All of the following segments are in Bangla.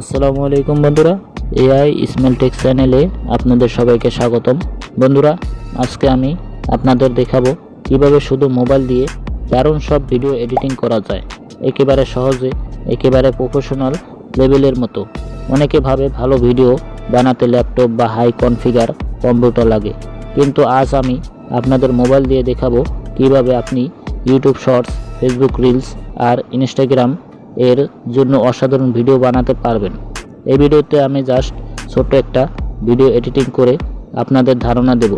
আসসালামু আলাইকুম বন্ধুরা, এআই ইসমাইল টেক চ্যানেলে আপনাদের সবাইকে স্বাগতম। বন্ধুরা, আজকে আমি আপনাদের দেখাবো কীভাবে শুধু মোবাইল দিয়ে দারুণ সব ভিডিও এডিটিং করা যায়। একেবারে সহজে, একেবারে প্রফেশনাল লেভেলের মতো। অনেকে ভাবে ভালো ভিডিও বানাতে ল্যাপটপ বা হাই কনফিগার কম্পিউটার লাগে। কিন্তু আজ আমি আপনাদের মোবাইল দিয়ে দেখাবো কীভাবে আপনি ইউটিউব শর্টস ফেসবুক রিলস আর ইনস্টাগ্রাম এর জন্য অসাধারণ ভিডিও বানাতে পারবেন। এই ভিডিওতে আমি জাস্ট ছোট্ট একটা ভিডিও এডিটিং করে আপনাদের ধারণা দেব।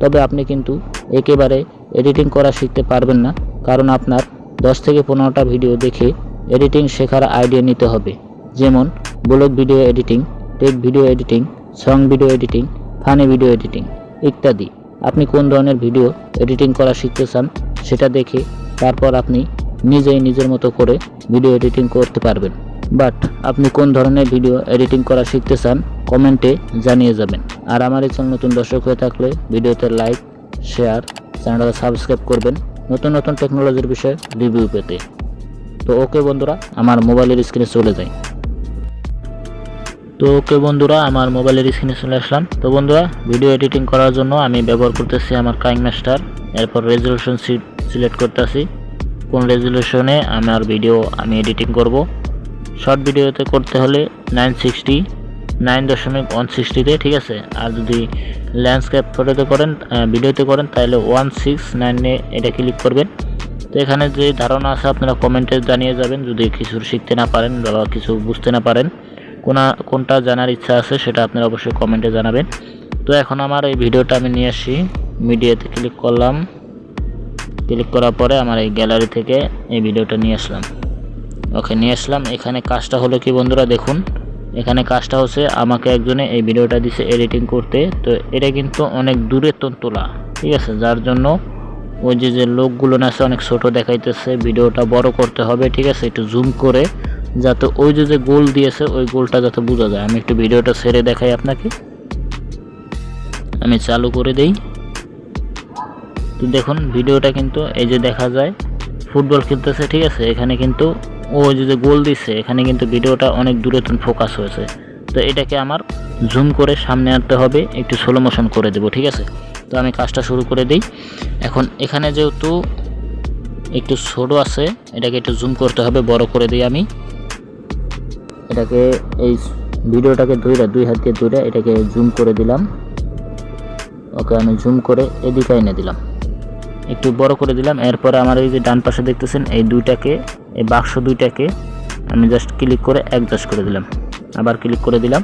তবে আপনি কিন্তু একেবারে এডিটিং করা শিখতে পারবেন না, কারণ আপনার দশ থেকে পনেরোটা ভিডিও দেখে এডিটিং শেখার আইডিয়া নিতে হবে। যেমন vlog video editing tech video editing song video editing funny video editing ইত্যাদি। আপনি কোন ধরনের ভিডিও এডিটিং করা শিখতে চান সেটা দেখে তারপর আপনি নিজেই নিজের মতো করে ভিডিও এডিটিং করতে পারবেন। বাট আপনি কোন ধরনের ভিডিও এডিটিং করা শিখতে চান কমেন্টে জানিয়ে যাবেন। আর আমার এই চ্যানেল নতুন দর্শক হয়ে থাকলে ভিডিওতে লাইক শেয়ার চ্যানেলটা সাবস্ক্রাইব করবেন নতুন নতুন টেকনোলজির বিষয়ে রিভিউ পেতে। তো ওকে বন্ধুরা, আমার মোবাইলের স্ক্রিনে চলে যাই। তো ওকে বন্ধুরা, আমার মোবাইলের স্ক্রিনে চলে আসলাম। তো বন্ধুরা ভিডিও এডিটিং করার জন্য আমি ব্যবহার করতেছি আমার কাইং মাস্টার এরপর রেজলিউশন সিলেক্ট করতেছি। কোন রেজলিউশনে আমার ভিডিও আমি এডিটিং করব? শর্ট ভিডিওতে করতে হলে নাইন সিক্সটি নাইন দশমিক ওয়ান সিক্সটিতে ঠিক আছে? আর যদি ল্যান্ডস্কেপ ফটোতে করেন ভিডিওতে করেন, তাহলে ওয়ান সিক্স নাইনে এটা ক্লিক করবেন। তো এখানে যে ধারণা আছে, আপনারা কমেন্টে জানিয়ে যাবেন। যদি কিছু শিখতে না পারেন বা কিছু বুঝতে না পারেন, কোনা, কোনটা জানার ইচ্ছা আছে, সেটা আপনারা অবশ্যই কমেন্টে জানাবেন। তো এখন আমার এই ভিডিওটা আমি নিয়ে আসি। মিডিয়াতে ক্লিক করলাম। ক্লিক করার পরে আমার এই গ্যালারি থেকে এই ভিডিওটা নিয়ে আসলাম। ওকে, নিয়ে আসলাম। এখানে কাজটা হলো কি বন্ধুরা দেখুন। এখানে কাজটা হচ্ছে আমাকে একজনে এই ভিডিওটা দিছে এডিটিং করতে। তো এটা কিন্তু অনেক দূরে তো তোলা ঠিক আছে? যার জন্য ওই যে যে লোকগুলো আছে, অনেক ছোট দেখাইতেছে। ভিডিওটা বড় করতে হবে, ঠিক আছে? একটু জুম করে যাতে ওই যে যে গোল দিয়েছে, ওই গোলটা যাতে বোঝা যায়। আমি একটু ভিডিওটা ছেড়ে দেখাই আপনাকে। আমি চালু করে দেই। দেখুন, ভিডিওটা কিন্তু এই যে দেখা যায়, ফুটবল খেলতেছে, ঠিক আছে? এখানে কিন্তু ও যে যে গোল দিচ্ছে এখানে কিন্তু ভিডিওটা অনেক দূরে ফোকাস হয়েছে। তো এটাকে আমার জুম করে সামনে আনতে হবে, একটু স্লো মোশন করে দেবো, ঠিক আছে? তো আমি কাজটা শুরু করে দিই। এখন এখানে যেহেতু একটু ছোটো আছে, এটাকে একটু জুম করতে হবে, বড় করে দিই আমি। এটাকে এই ভিডিওটাকে ধরে দুই হাত দিয়ে ধরে এটাকে জুম করে দিলাম। ওকে, আমি জুম করে এদিকে এনে দিলাম। একটু বড় করে দিলাম। এরপরে আমার এই যে ডান পাশে দেখতেছেন, এই দুইটাকে, এই বাক্স দুইটাকে আমি জাস্ট ক্লিক করে অ্যাডজাস্ট করে দিলাম। আবার ক্লিক করে দিলাম।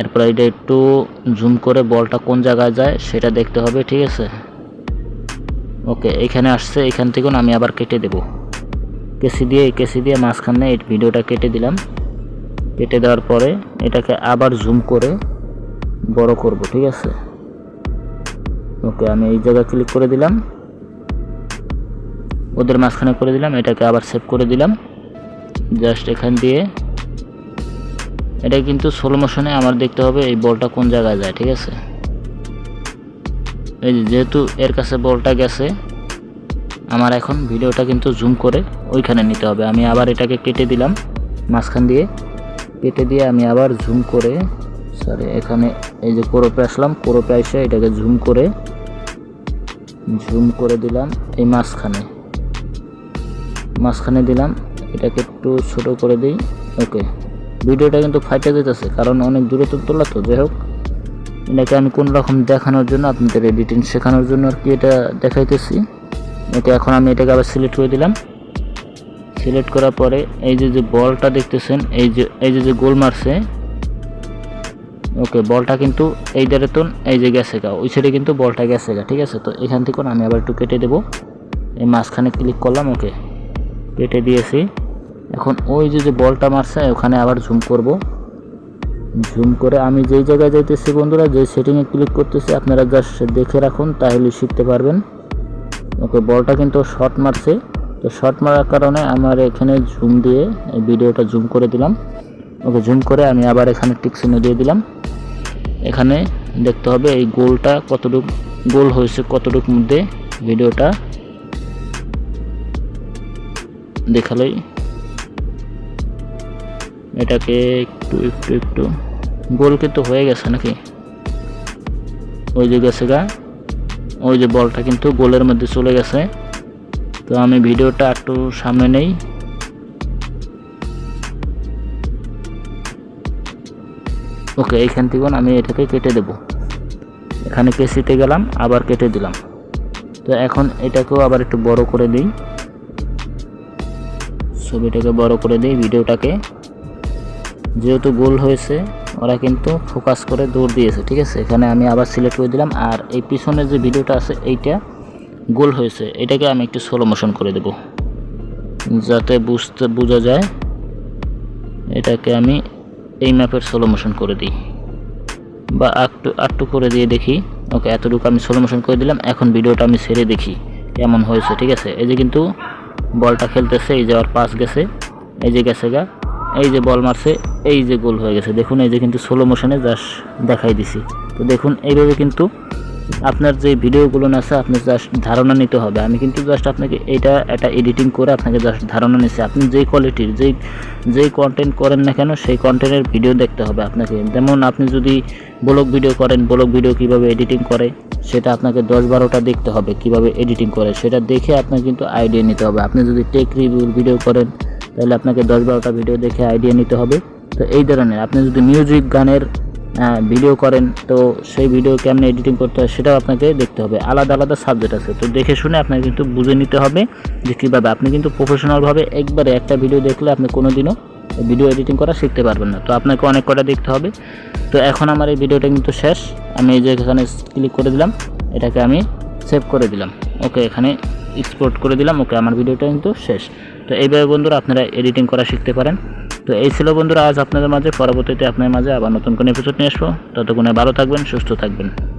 এরপরে এটা একটু জুম করে বলটা কোন জায়গায় যায় সেটা দেখতে হবে, ঠিক আছে? ওকে এখানে আসছে, এখান থেকেও আমি আবার কেটে দেব। কেসি দিয়ে এই কেসি দিয়ে মাঝখানে এই ভিডিওটা কেটে দিলাম। কেটে দেওয়ার পরে এটাকে আবার জুম করে বড় করব, ঠিক আছে? ওকে, আমি এই জায়গায় ক্লিক করে দিলাম। ওদের মাঝখানে করে দিলাম, এটাকে আবার সেভ করে দিলাম। জাস্ট এখান দিয়ে। এটা কিন্তু সোলো মোশনে আমার দেখতে হবে এই বলটা কোন জায়গায় যায়, ঠিক আছে? এই যেহেতু এর কাছে বলটা গেছে, আমার এখন ভিডিওটা কিন্তু জুম করে ওইখানে নিতে হবে। আমি আবার এটাকে কেটে দিলাম মাঝখান দিয়ে। কেটে দিয়ে আমি আবার জুম করে সরি এখানে এই যে কোরোপে আসলাম কোরোপে এসে এটাকে জুম করে জুম করে দিলাম এই মাঝখানে। মাঝখানে দিলাম, এটাকে একটু ছোট করে দিই, ওকে। ভিডিওটা কিন্তু ফাইটে যেতেছে, কারণ অনেক দূরে তো তোলা তো, যাই হোক। এটাকে আমি কোন রকম দেখানোর জন্য, আপনাদের এডিটিং শেখানোর জন্য আর কি এটা দেখাইতেছি। ওকে এখন আমি এটাকে আবার সিলেক্ট করে দিলাম। সিলেক্ট করার পরে এই যে যে বলটা দেখতেছেন, এই যে এই যে যে গোল মারছে ওকে বলটা কিন্তু এই ধারে তো এই যে গেছে গা, ওই সাইডে কিন্তু বলটা গেছে গা, ঠিক আছে? তো এখান থেকে আমি আবার একটু কেটে দেবো। এই মাঝখানে ক্লিক করলাম ওকে কেটে দিয়েছি। এখন ওই যে যে বলটা মারছে, ওখানে আবার জুম করব। জুম করে আমি যেই জায়গায় যাইতেছি বন্ধুরা যে সেটিংয়ে ক্লিক করতেছি, আপনারা জাস্ট দেখে রাখুন, তাহলে শিখতে পারবেন। ওকে বলটা কিন্তু শর্ট মারছে। তো শর্ট মারার কারণে আমার এখানে জুম দিয়ে এই ভিডিওটা জুম করে দিলাম। ওকে জুম করে আমি আবার এখানে টিকসিনে দিয়ে দিলাম। এখানে দেখতে হবে এই গোলটা কতটুক, গোল হয়েছে কতটুক মধ্যে ভিডিওটা। দেখালেই। এটাকে একটু একটু একটু। গোল কিন্তু হয়ে গেছে নাকি? ওই যে গেছে গা। ওই যে বলটা কিন্তু গোলের মধ্যে চলে গেছে। তো আমি ভিডিওটা একটু সামনে নেই। ওকে, এইখান থেকে আমি এটাকে কেটে দেব। এখানে কেসিতে গেলাম, আবার কেটে দিলাম। তো এখন এটাকেও আবার একটু বড় করে দিই। ছবিটাকে বড় করে দিই ভিডিওটাকে। যেহেতু গোল হয়েছে, ওরা কিন্তু ফোকাস করে দৌড় দিয়েছে, ঠিক আছে? এখানে আমি আবার সিলেক্ট করে দিলাম, আর এই পিছনের যে ভিডিওটা আছে, এইটা গোল হয়েছে। এটাকে আমি একটু স্লো মোশন করে দেব। যাতে বুঝতে, বোঝা যায়। এটাকে আমি এই ম্যাপের সোলো মোশন করে দিই। বা আটটু আটটু করে দিয়ে দেখি। ওকে, এতটুকু আমি সোলো মোশন করে দিলাম। এখন ভিডিওটা আমি সেরে দেখি কেমন হয়েছে, ঠিক আছে? এই যে কিন্তু বলটা খেলতেছে, এই যে আর পাস গেছে, এই যে গেছে গা, এই যে বল মারছে, এই যে গোল হয়ে গেছে। দেখুন, এই যে কিন্তু সোলো মোশনে জাস্ট দেখাই দিছি। তো দেখুন, এইভাবে কিন্তু আপনার যে ভিডিওগুলো আছে আপনার জাস্ট ধারণা নিতে হবে। আমি কিন্তু জাস্ট আপনাকে এটা একটা এডিটিং করে আপনাকে জাস্ট ধারণা নিচ্ছি আপনি যেই কোয়ালিটির যেই যেই কন্টেন্ট করেন না কেন, সেই কন্টেন্টের ভিডিও দেখতে হবে আপনাকে। যেমন আপনি যদি ব্লগ ভিডিও করেন ব্লগ ভিডিও কীভাবে এডিটিং করে, সেটা আপনাকে দশ বারোটা দেখতে হবে কীভাবে এডিটিং করে। সেটা দেখে আপনাকে কিন্তু আইডিয়া নিতে হবে। আপনি যদি টেক রিভিউর ভিডিও করেন, তাহলে আপনাকে দশ বারোটা ভিডিও দেখে আইডিয়া নিতে হবে। তো এই ধরনের, আপনি যদি মিউজিক গানের ভিডিও করেন, তো সেই ভিডিও কেমন এডিটিং করতে হয় সেটাও আপনাকে দেখতে হবে। আলাদা আলাদা সাবজেক্ট আছে। তো দেখে শুনে আপনাকে কিন্তু বুঝে নিতে হবে যে কীভাবে। আপনি কিন্তু প্রফেশনালভাবে একবারে একটা ভিডিও দেখলে আপনি কোনো দিনও ভিডিও এডিটিং করা শিখতে পারবেন না। তো আপনাকে অনেক কটা দেখতে হবে। তো এখন আমার এই ভিডিওটা কিন্তু শেষ। আমি এই যে এখানে ক্লিক করে দিলাম, এটাকে আমি সেভ করে দিলাম। ওকে, এখানে এক্সপোর্ট করে দিলাম। ওকে, আমার ভিডিওটা কিন্তু শেষ। তো এইভাবে বন্ধুরা আপনারা এডিটিং করা শিখতে পারেন। তো এই ছিল বন্ধুরা, আজ আপনাদের মাঝে, পরবর্তীতে আপনার মাঝে আবার নতুন কোনো এপিসোড নিয়ে আসব। ততক্ষণে ভালো থাকবেন, সুস্থ থাকবেন।